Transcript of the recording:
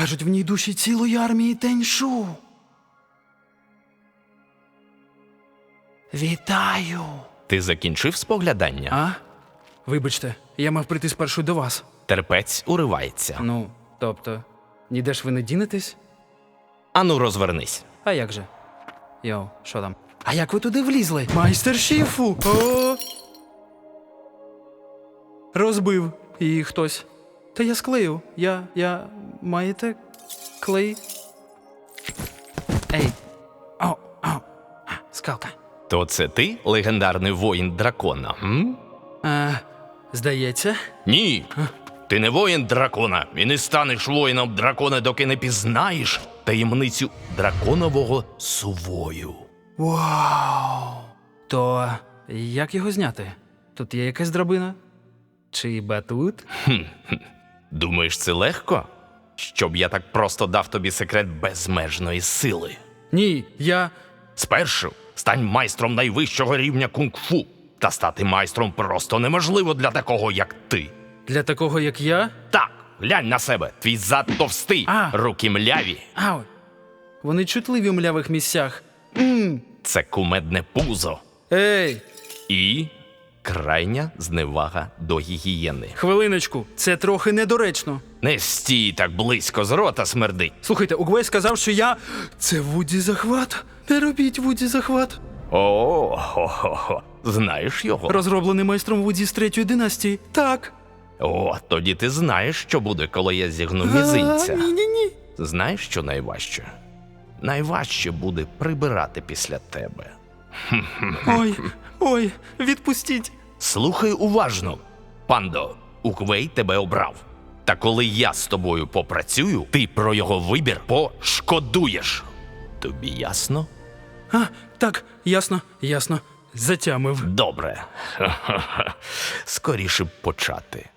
Кажуть, в ній душі цілої армії Теньшу. Вітаю. Ти закінчив споглядання? А? Вибачте, я мав прийти спершу до вас. Терпець уривається. Ну, тобто, ніде ж ви не дінетесь? Ану, розвернись. А як же? Йоу, що там? А як ви туди влізли? Майстер шіфу! О! Розбив і хтось. Та я склею. Я. я. Маєте клей? Ей. О, о. А, Скалка. То це ти, легендарний воїн дракона? М? А, здається. Ні. Ти не воїн дракона і не станеш воїном дракона, доки не пізнаєш таємницю драконового сувою. Вау! То як його зняти? Тут є якась драбина? Чи батут? Думаєш, це легко? Щоб я так просто дав тобі секрет безмежної сили. Ні, я. Спершу стань майстром найвищого рівня кунг-фу. Та стати майстром просто неможливо для такого, як ти. Для такого, як я. Так, глянь на себе, твій зад товстий, А. руки мляві. Ау! Вони чутливі в млявих місцях. Це кумедне пузо. Ей, І крайня зневага до гігієни. хвилиночку, це трохи недоречно. Не стій так близько з рота смердить. Слухайте, Угвей сказав, що я. Це Вуді захват. Не робіть Вуді захват. О, хо-хо-хо. Знаєш його? Розроблений майстром Вуді з третьої династії. Так. О, тоді ти знаєш, що буде, коли я зігну мізинця. Ні, ні, ні. Знаєш, що найважче? Найважче буде прибирати після тебе. Ой, ой, відпустіть. Слухай уважно, пандо, Уквей тебе обрав. Та коли я з тобою попрацюю, ти про його вибір пошкодуєш. Тобі ясно? А, так, ясно, ясно. Затямив. Добре. Скоріше б почати.